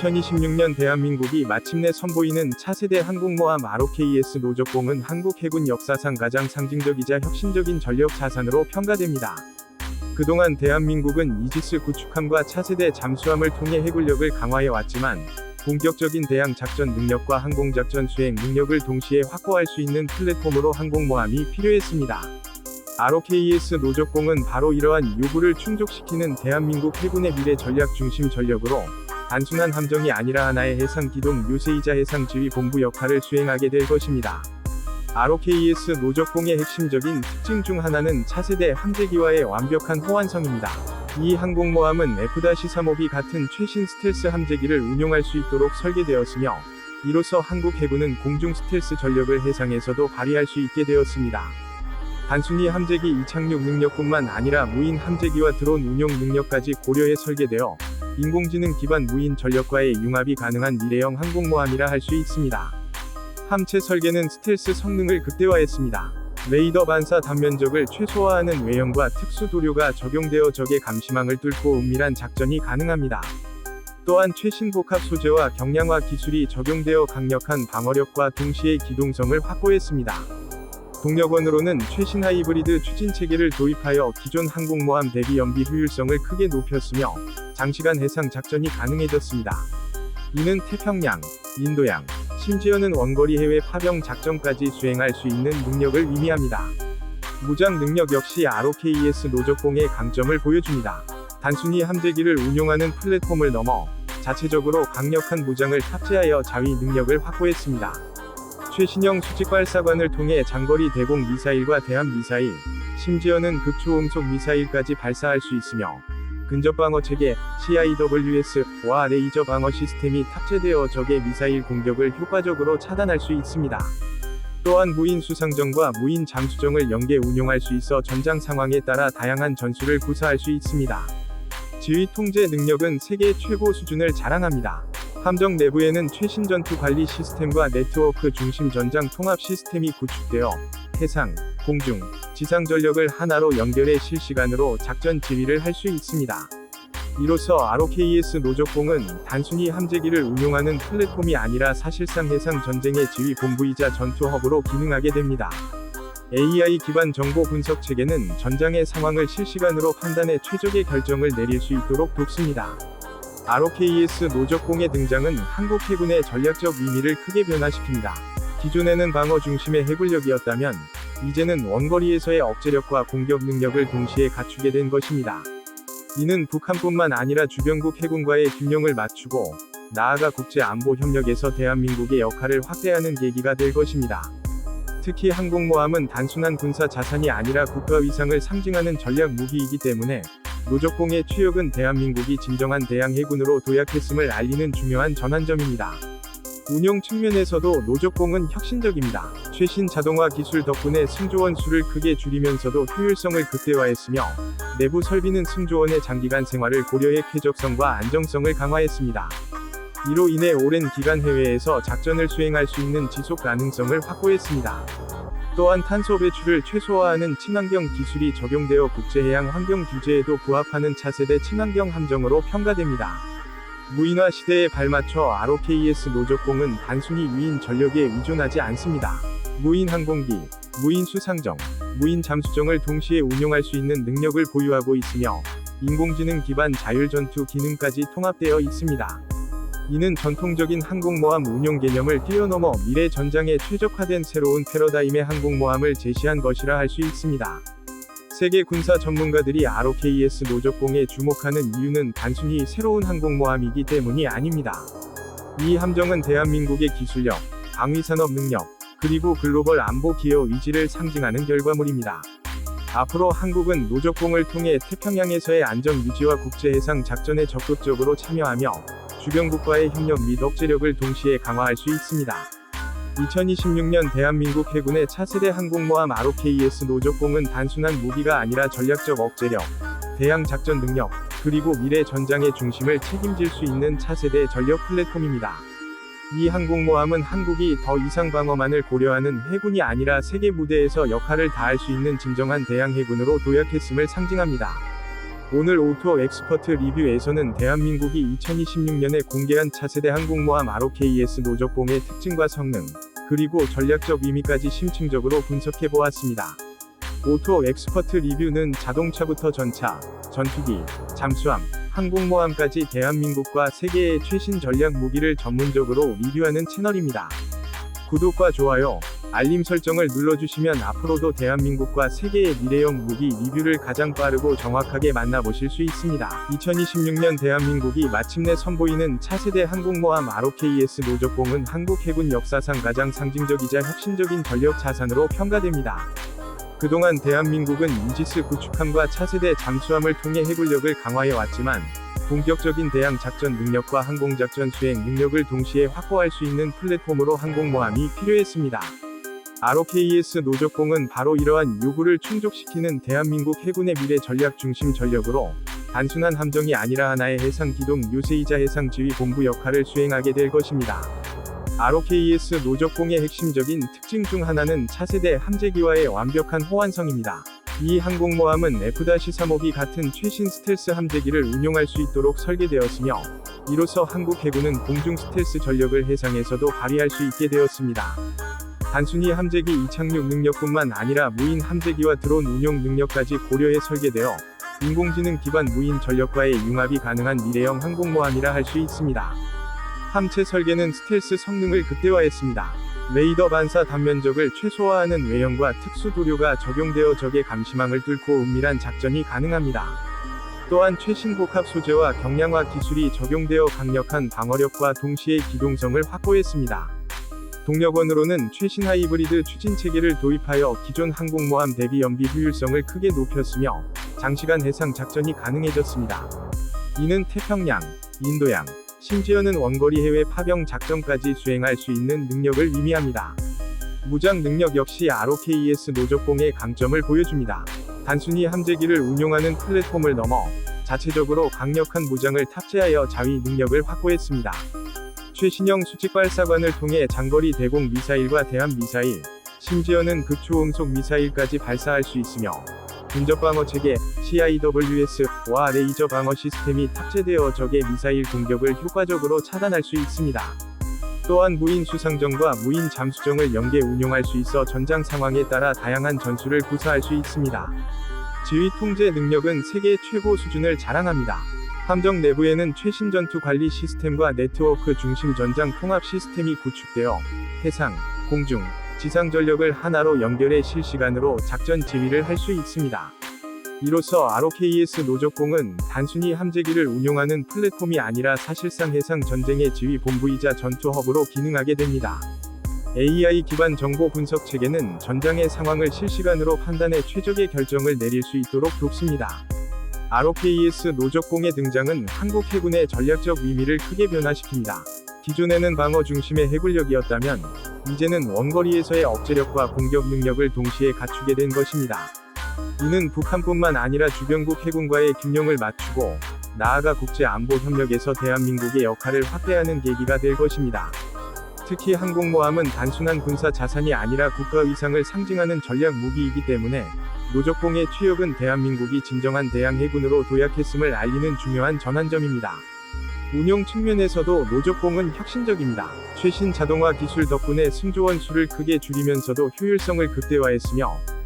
(2026년) 대한민국이 마침내 선보이는 차세대 항공모함 ROKES 노적공은 한국 해군 역사상 가장 상징적이자 혁신적인 전력 자산으로 평가됩니다. 그동안 대한민국은 이지스 구축함과 차세대 잠수함을 통해 해군력을 강화해 왔지만 본격적인 대양 작전 능력과 항공 작전 수행 능력을 동시에 확보할 수 있는 플랫폼으로 항공모함이 필요했습니다. ROKES 노적공은 바로 이러한 요구를 충족시키는 대한민국 해군의 미래 전략 중심 전력으로 단순한 함정이 아니라 하나의 해상 기동 요새이자 해상 지휘 본부 역할을 수행하게 될 것입니다. ROKES 노적공의 핵심적인 특징 중 하나는 차세대 함재기와의 완벽한 호환성입니다. 이 항공모함은 F-352 같은 최신 스텔스 함재기를 운용할 수 있도록 설계되었으며, 이로써 한국 해군은 공중 스텔스 전력을 해상에서도 발휘할 수 있게 되었습니다. 단순히 함재기 이착륙 능력뿐만 아니라 무인 함재기와 드론 운용 능력까지 고려해 설계되어 인공지능 기반 무인 전력과의 융합이 가능한 미래형 항공모함이라 할 수 있습니다. 함체 설계는 스텔스 성능을 극대화했습니다. 레이더 반사 단면적을 최소화하는 외형과 특수 도료가 적용되어 적의 감시망을 뚫고 은밀한 작전이 가능합니다. 또한 최신 복합 소재와 경량화 기술이 적용되어 강력한 방어력과 동시에 기동성을 확보했습니다. 동력원으로는 최신 하이브리드 추진 체계를 도입하여 기존 항공모함 대비 연비 효율성을 크게 높였으며 장시간 해상 작전이 가능해졌습니다. 이는 태평양, 인도양, 심지어는 원거리 해외 파병 작전까지 수행할 수 있는 능력을 의미합니다. 무장 능력 역시 ROKES 노적공의 강점을 보여줍니다. 단순히 함재기를 운용하는 플랫폼을 넘어 자체적으로 강력한 무장을 탑재하여 자위 능력을 확보했습니다. 최신형 수직 발사관을 통해 장거리 대공 미사일과 대함 미사일, 심지어는 극초음속 미사일까지 발사할 수 있으며 근접 방어 체계 CIWS와 레이저 방어 시스템이 탑재되어 적의 미사일 공격을 효과적으로 차단할 수 있습니다. 또한 무인 수상정과 무인 잠수정을 연계 운용할 수 있어 전장 상황에 따라 다양한 전술을 구사할 수 있습니다. 지휘 통제 능력은 세계 최고 수준을 자랑합니다. 함정 내부에는 최신 전투 관리 시스템과 네트워크 중심 전장 통합 시스템이 구축되어 해상, 공중, 지상 전력을 하나로 연결해 실시간으로 작전 지휘를 할 수 있습니다. 이로써 ROKES 노적공은 단순히 함재기를 운용하는 플랫폼이 아니라 사실상 해상 전쟁의 지휘 본부이자 전투 허브로 기능하게 됩니다. AI 기반 정보 분석 체계는 전장의 상황을 실시간으로 판단해 최적의 결정을 내릴 수 있도록 돕습니다. ROKES 노적공의 등장은 한국 해군의 전략적 의미를 크게 변화시킵니다. 기존에는 방어 중심의 해군력이었다면, 이제는 원거리에서의 억제력과 공격 능력을 동시에 갖추게 된 것입니다. 이는 북한뿐만 아니라 주변국 해군과의 균형을 맞추고, 나아가 국제 안보 협력에서 대한민국의 역할을 확대하는 계기가 될 것입니다. 특히 항공모함은 단순한 군사 자산이 아니라 국가 위상을 상징하는 전략 무기이기 때문에 노적공의 취역은 대한민국이 진정한 대양 해군으로 도약했음을 알리는 중요한 전환점입니다. 운용 측면에서도 노적공은 혁신적입니다. 최신 자동화 기술 덕분에 승조원 수를 크게 줄이면서도 효율성을 극대화했으며 내부 설비는 승조원의 장기간 생활을 고려해 쾌적성과 안정성을 강화했습니다. 이로 인해 오랜 기간 해외에서 작전을 수행할 수 있는 지속 가능성을 확보했습니다. 또한 탄소 배출을 최소화하는 친환경 기술이 적용되어 국제해양 환경 규제에도 부합하는 차세대 친환경 함정으로 평가됩니다. 무인화 시대에 발맞춰 ROKES 노적공은 단순히 유인 전력에 의존하지 않습니다. 무인 항공기, 무인 수상정, 무인 잠수정을 동시에 운용할 수 있는 능력을 보유하고 있으며 인공지능 기반 자율전투 기능까지 통합되어 있습니다. 이는 전통적인 항공모함 운용 개념을 뛰어넘어 미래 전장에 최적화된 새로운 패러다임의 항공모함을 제시한 것이라 할 수 있습니다. 세계 군사 전문가들이 ROKES 노적공에 주목하는 이유는 단순히 새로운 항공모함이기 때문이 아닙니다. 이 함정은 대한민국의 기술력, 방위산업 능력, 그리고 글로벌 안보 기여 의지를 상징하는 결과물입니다. 앞으로 한국은 노적공을 통해 태평양에서의 안전 유지와 국제해상 작전에 적극적으로 참여하며 주변국과의 협력 및 억제력을 동시에 강화할 수 있습니다. 2026년 대한민국 해군의 차세대 항공모함 ROKES 노적공은 단순한 무기가 아니라 전략적 억제력, 대양 작전 능력, 그리고 미래 전장의 중심을 책임질 수 있는 차세대 전력 플랫폼입니다. 이 항공모함은 한국이 더 이상 방어만을 고려하는 해군이 아니라 세계 무대에서 역할을 다할 수 있는 진정한 대양 해군으로 도약했음을 상징합니다. 오늘 오토 엑스퍼트 리뷰에서는 대한민국이 2026년에 공개한 차세대 항공모함 ROKS 노적봉의 특징과 성능, 그리고 전략적 의미까지 심층적으로 분석해 보았습니다. 오토 엑스퍼트 리뷰는 자동차부터 전차, 전투기, 잠수함, 항공모함까지 대한민국과 세계의 최신 전략 무기를 전문적으로 리뷰하는 채널입니다. 구독과 좋아요, 알림 설정을 눌러주시면 앞으로도 대한민국과 세계의 미래형 무기 리뷰를 가장 빠르고 정확하게 만나보실 수 있습니다. 2026년 대한민국이 마침내 선보이는 차세대 항공모함 ROKS 노적봉은 한국 해군 역사상 가장 상징적이자 혁신적인 전력 자산으로 평가됩니다. 그동안 대한민국은 이지스 구축함과 차세대 잠수함을 통해 해군력을 강화해 왔지만 본격적인 대양 작전 능력과 항공작전 수행 능력을 동시에 확보할 수 있는 플랫폼으로 항공모함이 필요했습니다. ROKS 노적공은 바로 이러한 요구를 충족시키는 대한민국 해군의 미래 전략 중심 전력으로 단순한 함정이 아니라 하나의 해상 기동 요새이자 해상 지휘 본부 역할을 수행하게 될 것입니다. ROKS 노적공의 핵심적인 특징 중 하나는 차세대 함재기와의 완벽한 호환성입니다. 이 항공모함은 F-352 같은 최신 스텔스 함재기를 운용할 수 있도록 설계되었으며, 이로써 한국 해군은 공중 스텔스 전력을 해상에서도 발휘할 수 있게 되었습니다. 단순히 함재기 이착륙 능력뿐만 아니라 무인 함재기와 드론 운용 능력까지 고려해 설계되어 인공지능 기반 무인 전력과의 융합이 가능한 미래형 항공모함이라 할 수 있습니다. 함체 설계는 스텔스 성능을 극대화했습니다. 레이더 반사 단면적을 최소화하는 외형과 특수 도료가 적용되어 적의 감시망을 뚫고 은밀한 작전이 가능합니다. 또한 최신 복합 소재와 경량화 기술이 적용되어 강력한 방어력과 동시에 기동성을 확보했습니다. 동력원으로는 최신 하이브리드 추진 체계를 도입하여 기존 항공모함 대비 연비 효율성을 크게 높였으며 장시간 해상 작전이 가능해졌습니다. 이는 태평양, 인도양, 심지어는 원거리 해외 파병 작전까지 수행할 수 있는 능력을 의미합니다. 무장 능력 역시 ROKS 노적공의 강점을 보여줍니다. 단순히 함재기를 운용하는 플랫폼을 넘어 자체적으로 강력한 무장을 탑재하여 자위 능력을 확보했습니다. 최신형 수직 발사관을 통해 장거리 대공 미사일과 대함 미사일, 심지어는 극초음속 미사일까지 발사할 수 있으며 근접 방어 체계 CIWS와 레이저 방어 시스템이 탑재되어 적의 미사일 공격을 효과적으로 차단할 수 있습니다. 또한 무인 수상정과 무인 잠수정을 연계 운용할 수 있어 전장 상황에 따라 다양한 전술을 구사할 수 있습니다. 지휘 통제 능력은 세계 최고 수준을 자랑합니다. 함정 내부에는 최신 전투 관리 시스템과 네트워크 중심 전장 통합 시스템이 구축되어 해상, 공중, 지상 전력을 하나로 연결해 실시간으로 작전 지휘를 할 수 있습니다. 이로써 ROKS 노적공은 단순히 함재기를 운용하는 플랫폼이 아니라 사실상 해상 전쟁의 지휘 본부이자 전투 허브로 기능하게 됩니다. AI 기반 정보 분석 체계는 전장의 상황을 실시간으로 판단해 최적의 결정을 내릴 수 있도록 돕습니다. ROKS 노적공의 등장은 한국 해군의 전략적 의미를 크게 변화시킵니다. 기존에는 방어 중심의 해군력이었다면, 이제는 원거리에서의 억제력과 공격 능력을 동시에 갖추게 된 것입니다. 이는 북한뿐만 아니라 주변국 해군과의 균형을 맞추고, 나아가 국제 안보 협력에서 대한민국의 역할을 확대하는 계기가 될 것입니다. 특히 항공모함은 단순한 군사 자산이 아니라 국가 위상을 상징하는 전략 무기이기 때문에 노적공의 취역은 대한민국이 진정한 대양 해군으로 도약했음을 알리는 중요한 전환점입니다. 운용 측면에서도 노적공은 혁신적입니다. 최신 자동화 기술 덕분에 승조원 수를 크게 줄이면서도 효율성을 극대화했으며